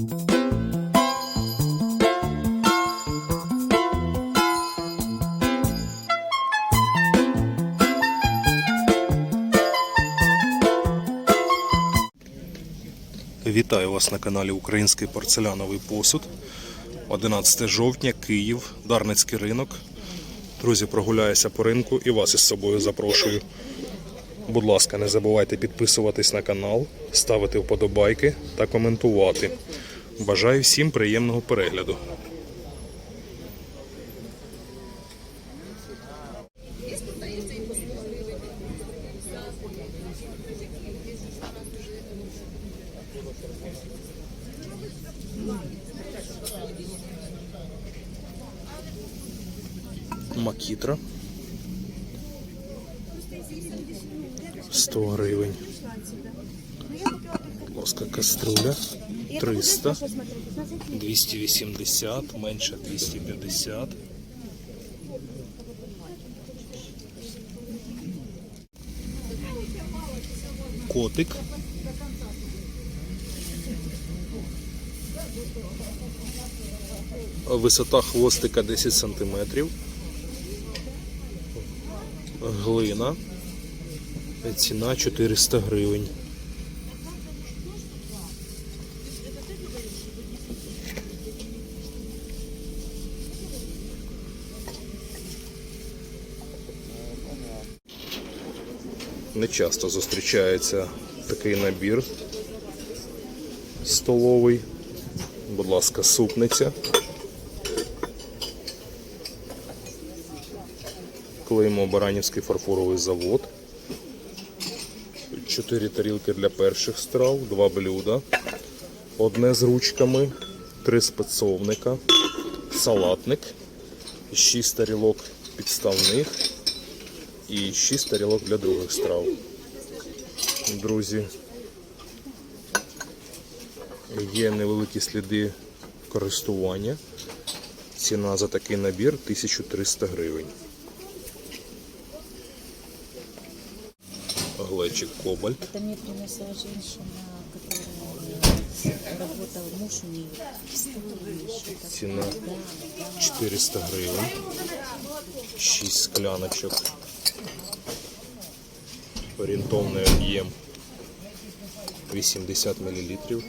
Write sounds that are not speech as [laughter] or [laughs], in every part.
Вітаю вас на каналі Український порцеляновий посуд. 11 жовтня, Київ, Дарницький ринок. Друзі, прогуляюся по ринку і вас із собою запрошую. Будь ласка, не забувайте підписуватись на канал, ставити вподобайки та коментувати. Бажаю всім приємного перегляду. Макітра. 100 гривень. Будь каструля 300, 280, менше 250. Котик. Висота хвостика 10 сантиметрів. Глина. Ціна 400 гривень. Не часто зустрічається такий набір столовий. Будь ласка, супниця. Клеймо Баранівський фарфоровий завод. Чотири тарілки для перших страв, два блюда, одне з ручками, три спецовника, салатник, шість тарілок підставних і шість тарілок для других страв. Друзі, є невеликі сліди користування. Ціна за такий набір 1300 гривень. Глечик Кобальт. Это мне принесла женщина, которая работал муж у нее. Ціна 400 гривень. 6 скляночок. Орієнтовний об'єм 80 мл.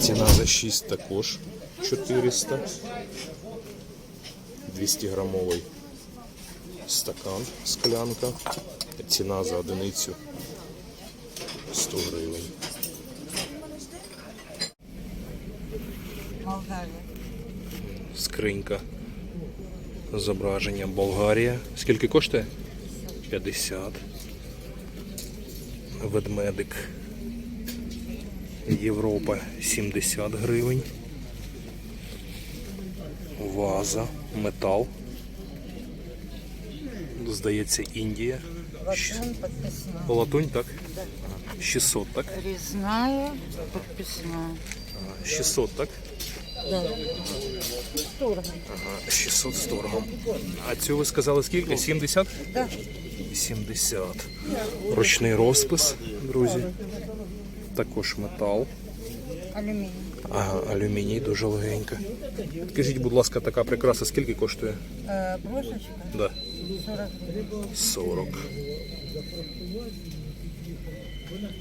Ціна за 6 також 400. 200 грамовий стакан, склянка. Ціна за одиницю 100 гривень. Скринька. Зображення Болгарія. Скільки коштує? 50. Ведмедик. Європа 70 гривень. Ваза. Метал. Здається, Індія. Латунь. Латунь, так? 600, так? Резная подписная. 600, так? Да. Ага, 600 з торгом. А цю ви сказали скільки? 70? Да. 70. Ручний розпис, друзі. Також метал. Алюминий. Ага, алюміній дуже легенько. Скажіть, будь ласка, така прикраса скільки коштує? Э, брошечка Да. 40 гривен. 40.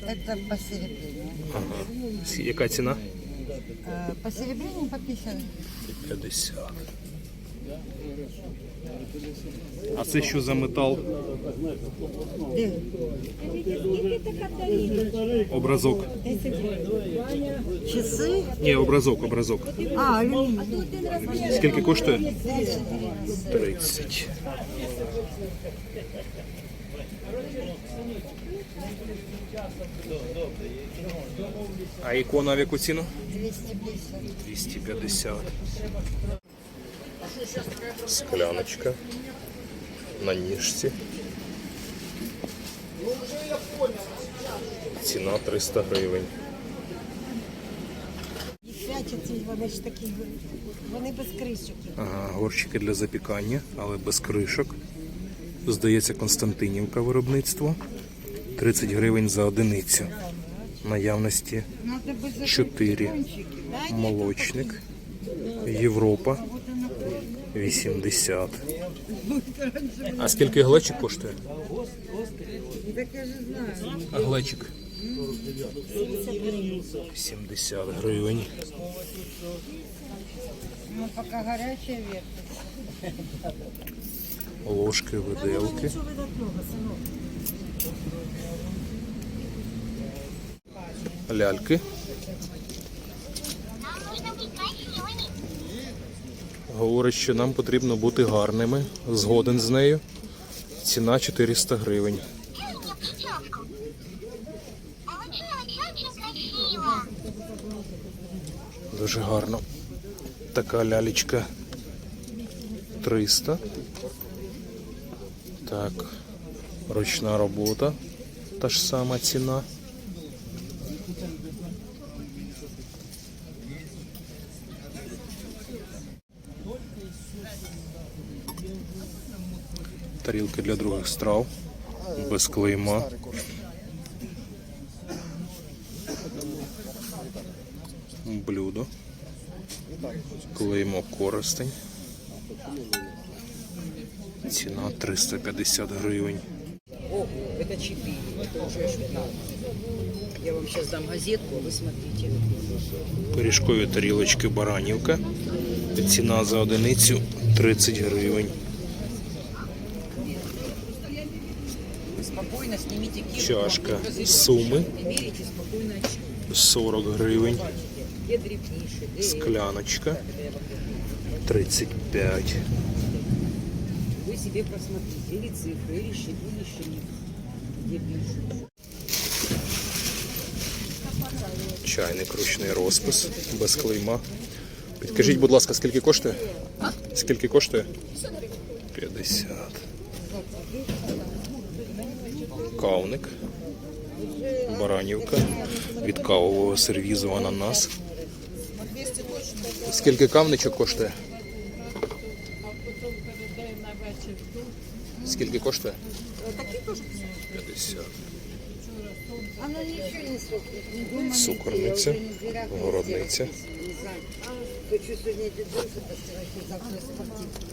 Это посеребрение. Ага. С- Яка ціна? Э, посеребрение по 50 50. А це що за метал? Образок. Часы. Ні, образок, образок. А. Скільки коштує? 30. А ікона в яку ціну? 250. 250. Скляночка на ніжці. Ціна 300 гривень. Вони ж такі, вони без кришок. Ага, горщики для запікання, але без кришок. Здається, Константинівка виробництво. 30 гривень за одиницю. наявності Надо бы закрыть 4. Молочник. Європа 80. А скільки глечик коштує? Так я же знаю. А глечик? 70 гривень. Ну, пока горячая вертится. Ложки, виделки. Ляльки. Говорить, що нам потрібно бути гарними. Згоден з нею. Ціна 400 гривень. Дуже гарно. Така лялечка 300. Так. Ручна робота. Та ж сама ціна. Тарілки для других страв. Без клейма. Блюдо. Клеймо користень. Ціна 350 гривень. Ого, это 4, это уже шутно. Я вам сейчас дам газетку, вы смотрите. Пиріжкові тарілочки Баранівка. Ціна за одиницю 30 гривень. Чашка Разрешите. Суми Не мерите, спокойно отсчитывайте. 40 гривень. Где дрібніше, де Скляночка 35. вы себе просмотрите. Или цифры, или щит, или щит. Где пишут. Чайник ручний розпис без клейма. Підкажіть, будь ласка, скільки коштує? Скільки коштує? 50. Кавник. Баранівка. Від кавового сервізу ананас. Скільки кавничок коштує? Скільки коштує? 50. Оно ничего не сохнет. Не думайте, Цукорниця, я уже не зря городниця. Не знаю. Хочу сегодня эти джинсы постирать, и завтра спортивные.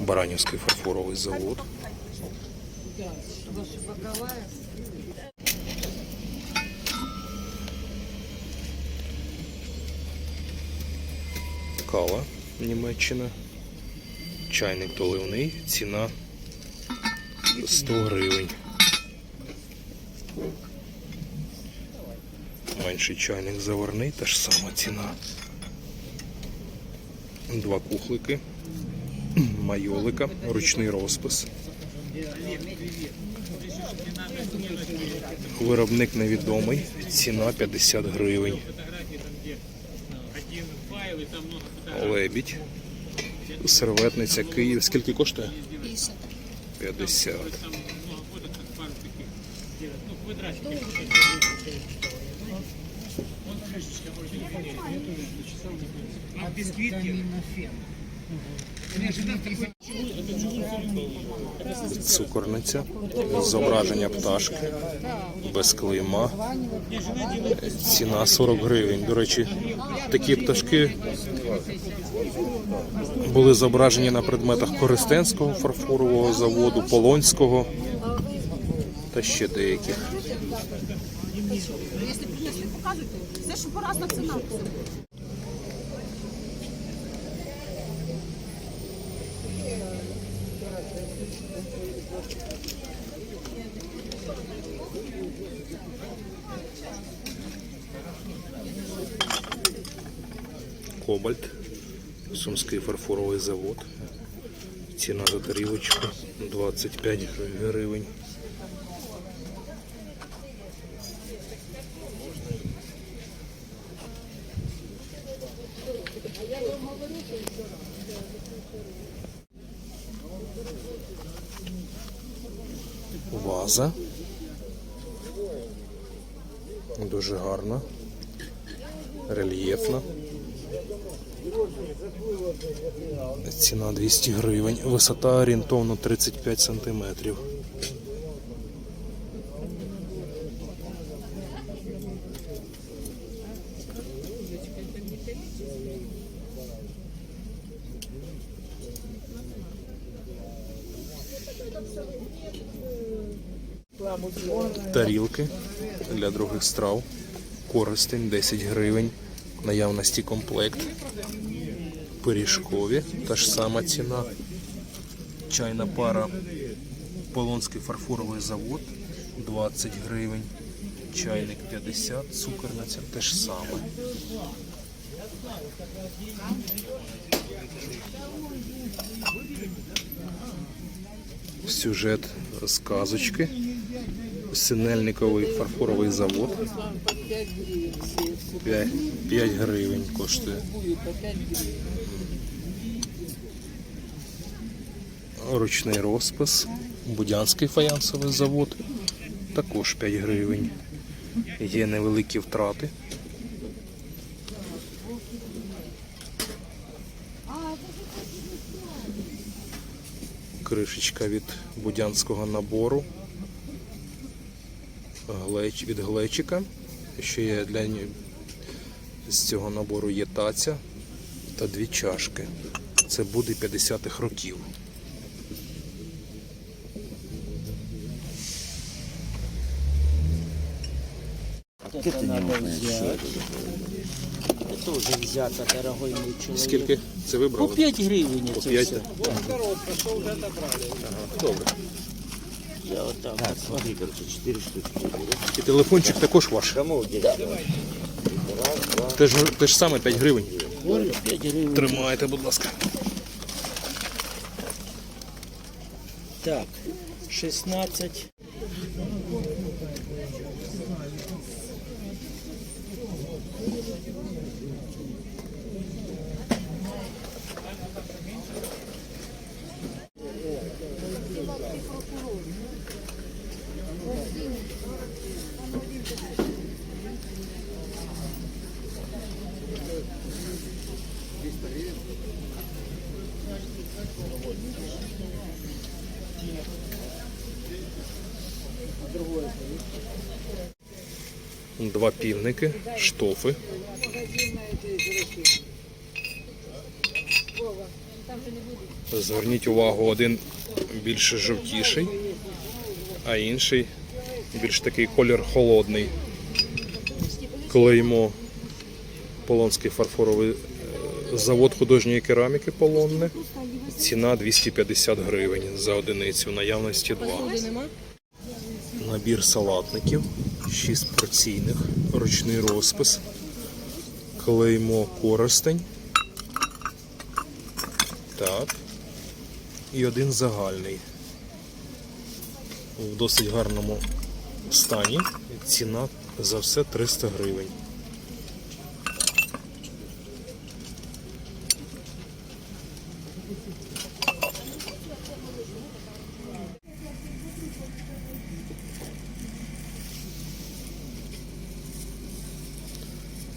Баранівський фарфоровий завод. Кава Німеччина. Чайник доливний. Ціна 100 гривень. Менший чайник заварний, та ж сама ціна. Два кухлики. Майолика, ручний розпис. Виробник невідомий, ціна 50 гривень. Лебідь. Серветниця Київ. Скільки коштує? 50. Цукорниця, зображення пташки, без клейма. Ціна 40 гривень. До речі, такі пташки були зображені на предметах Користенського фарфорового заводу, Полонського та ще деяких. Якщо принесли, показуйте. Все, що поразна ціна. Кобальт, Сумський фарфоровий завод. Ціна за тарілочку 25 гривень. Ваза. Дуже гарна. Рельєфна. Ціна 200 гривень. Висота орієнтовно 35 сантиметрів. тарілки для других страв. Користень 10 гривень. Наявності комплект. Пиріжкові. Та ж сама ціна. Чайна пара. Полонський фарфоровий завод 20 гривень. Чайник 50, цукерниця те ж саме. Сюжет з казочки. Синельниковий фарфоровий завод. 5, 5 гривень коштує. Ручний розпис. Будянський фаянсовий завод. Також 5 гривень. Є невеликі втрати. Кришечка від будянського набору Глеч, від глечика. Ще є для ні- з цього набору є таця та дві чашки. Це буде 50-х років. Это надо взять. Это уже взято, дорогой мой человек. Скільки це По вибрали? 5 гривен По это 5? все. Добре. Я вот так Так, Смотри, короче, 4 штучки. І телефончик також ваш. Кому где? Раз, два. Теж, теж саме 5 гривень. 5 гривен. Тримайте, будь ласка. Так, 16. Два півники, штофи. Зверніть увагу, один більш жовтіший, а інший більш такий колір холодний. Клеймо Полонський фарфоровий е, завод художньої кераміки Полонне. Ціна 250 гривень за одиницю, наявності 2. Набір салатників, 6 порційних, ручний розпис, клеймо користень. Так. І один загальний. В досить гарному стані. Ціна за все 300 гривень.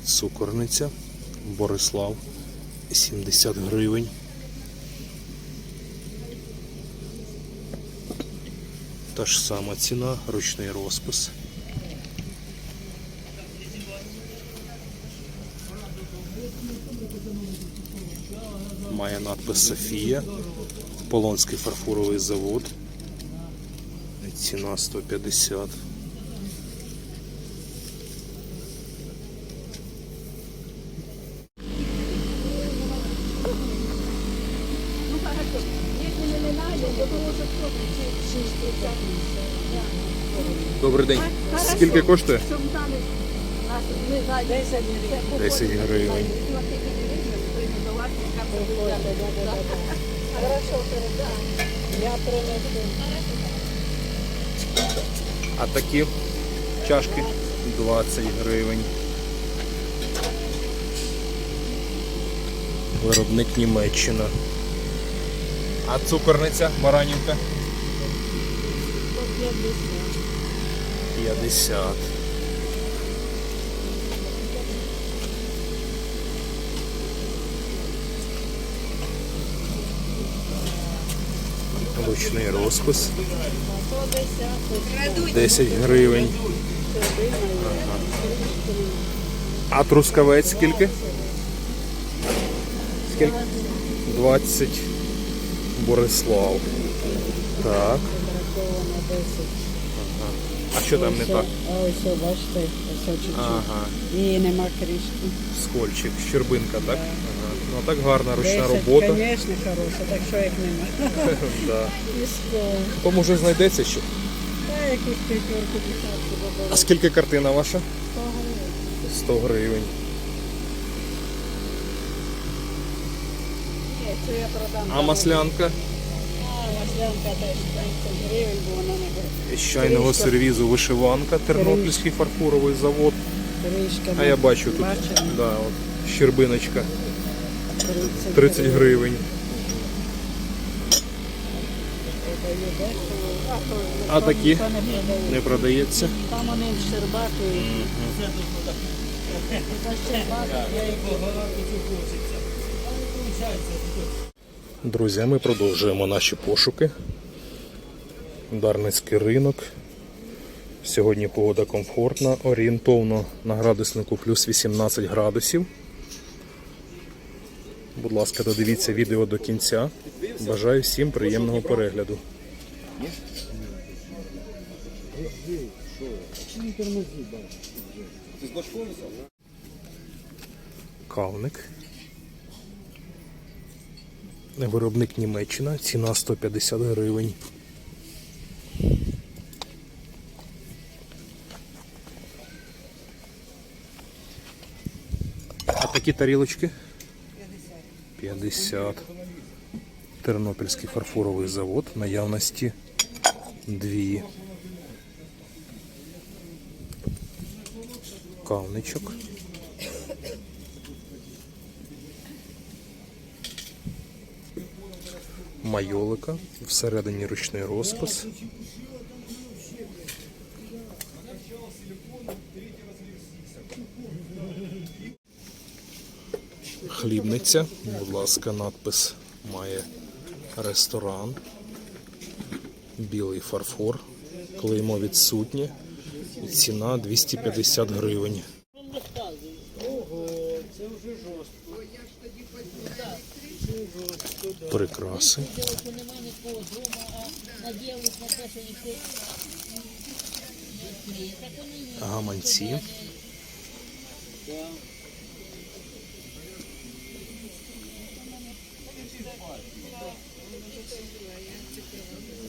Цукорниця, Борислав, 70 гривень. Та ж сама ціна, ручний розпис. Має надпис Софія, Полонський фарфоровий завод. Ціна 150. Добрий день. Скільки коштує? 10 гривень. А такі чашки 20 гривень. Виробник Німеччина. А цукорниця Баранівка? 50. Ручний розпис. 10 гривень. Ага. А трускавець скільки? Скільки? 20. Борислав. Так. А що там не так? А ось, бачите, ось. Ага, І нема кришки. скольчик, щербинка, так? Ага. Ну а так гарна ручна робота. Звісно, хороша, так що як нема. [laughs] Да. І сто. То може знайдеться ще. Та якусь п'ятерку десятку А додали. скільки картина ваша? 100 гривень. 100 гривень. Ні, це я продам. А маслянка А, маслянка теж 30 гривень, бо вона не горить. з чайного сервізу вишиванка, Тернопільський фарфоровий завод. А я бачу тут да, от, щербиночка 30, 30 гривень. А такі не продається. Там вони в. За Друзі, ми продовжуємо наші пошуки. Дарницький ринок. Сьогодні погода комфортна, орієнтовно на градуснику плюс 18 градусів. Будь ласка, додивіться відео до кінця. Бажаю всім приємного перегляду. Кавник. Виробник Німеччина, ціна 150 гривень. А такі тарілочки? 50. 50. Тернопільський фарфоровий завод наявності дві. Кавничок. Майолика, всередині ручний розпис. Хлібниця, будь ласка, надпис має ресторан, білий фарфор, клеймо відсутнє, ціна 250 гривень. Прикраси. Гаманці.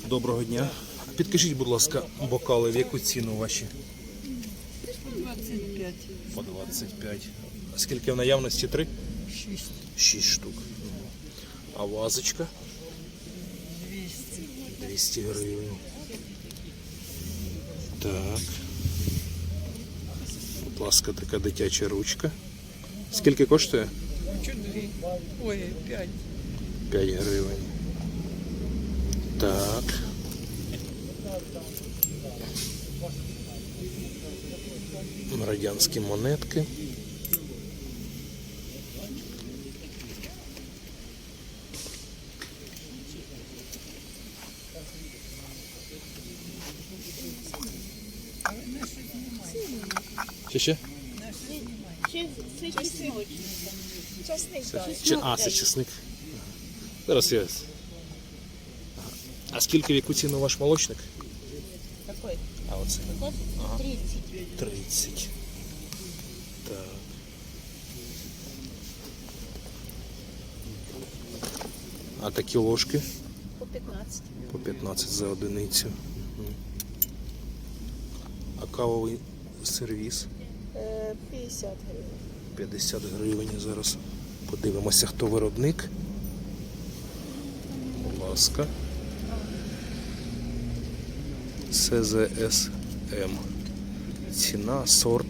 Доброго дня. Підкажіть, будь ласка, бокали в яку ціну ваші? 25. По 25. А скільки в наявності? Три? 6. 6 штук. А вазочка? 200. 200 гривень. Так. Будь ласка, така дитяча ручка. Скільки коштує? Чудові. Ой, 5. 5 гривень. Так. Радянські монетки. Ще ще? Чи, а, це чесник. Зараз я. Ага. А скільки в яку ціну ваш молочник? Какой? А оце. 30. 30. Так. А такі ложки По 15. по 15 за одиницю. А кавовий сервіс 50 гривень. 50 гривень. Зараз подивимося, хто виробник. Будь ласка. СЗСМ. Ціна, сорт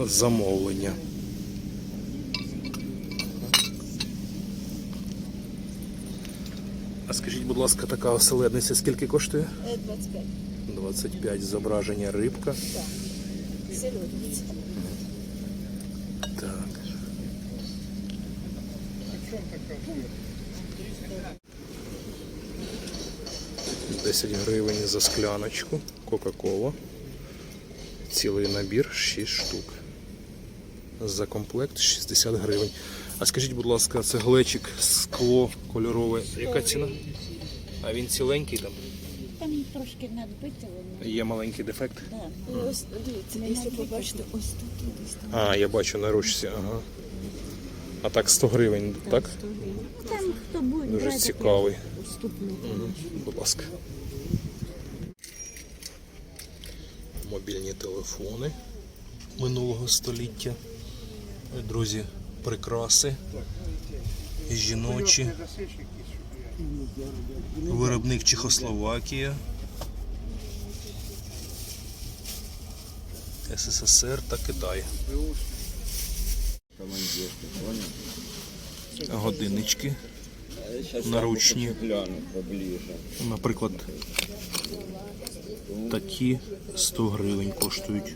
замовлення. А скажіть, будь ласка, така оселедниця скільки коштує? 25. 25 зображення рибка. Так. Зелениця. 10 гривень за скляночку. Кока-кола. Цілий набір 6 штук. За комплект 60 гривень. А скажіть, будь ласка, це глечик, скло кольорове. Яка ціна? А він ціленький там? Там трошки надбите воно. Є маленький дефект? Ось тут десь там. А, я бачу на ручці, ага. А так 100 гривень, так? Ну, там хто буде. Дуже цікавий. Будь ласка. Мобільні телефони минулого століття. Друзі, прикраси. Жіночі. Виробник Чехословакія. СССР та Китай. Годиннички. Наручні. Наприклад, такі 100 гривень коштують.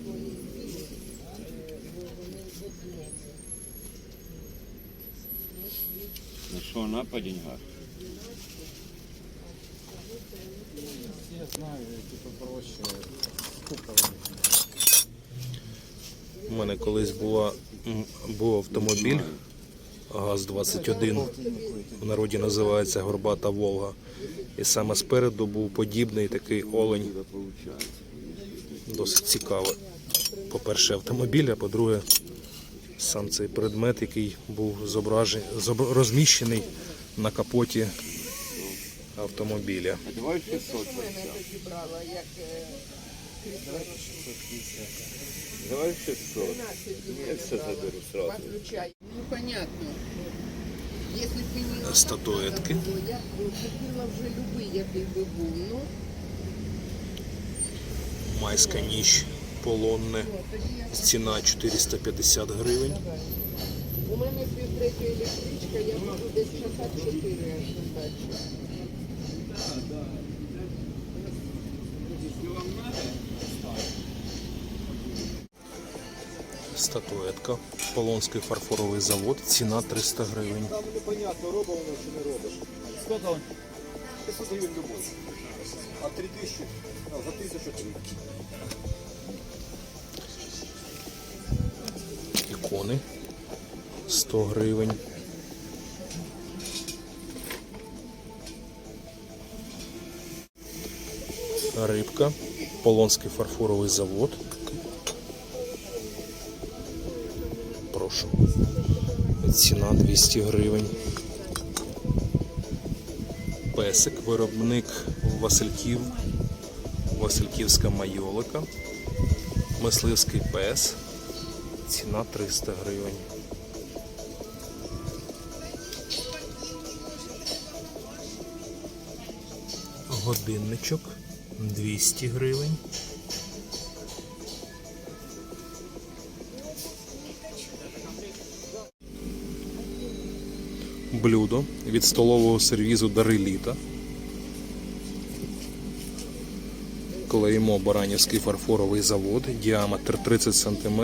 Ну что, она по деньгах? У мене колись була, був автомобіль ГАЗ-21, в народі називається Горбата Волга. І саме спереду був подібний такий олень. Досить цікавий. По-перше, автомобіль, а по-друге, сам цей предмет, який був зображений, зоб- розміщений на капоті автомобіля. Давай 600. Давай 600. Я все заберу сразу. Ну, понятно. Если б мені Статуетки. було, я б купила вже любий, який би був. Ну, Майська ніч полонне. Ціна 450 гривень. у мене півтретя електричка, я можу десь часа 4 аж на. Статуетка. Полонський фарфоровий завод. Ціна 300 гривень. Там Непонятно, робить воно чи не робиш. Сколько? 500 гривень любой. А 3000? А, за 1000 три. Ікони. 100 гривень. Рибка. Полонський фарфоровий завод. Ціна 200 гривень. Песик, виробник Васильків. Васильківська майолика. Мисливський пес. Ціна 300 гривень. Годинничок 200 гривень. Блюдо від столового сервізу Дари літа. Клеймо Баранівський фарфоровий завод, діаметр 30 см,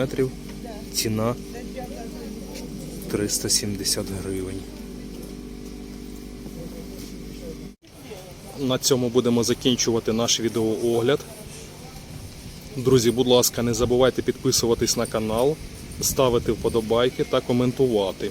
ціна 370 гривень. На цьому будемо закінчувати наш відеоогляд. Друзі, будь ласка, не забувайте підписуватись на канал, ставити вподобайки та коментувати.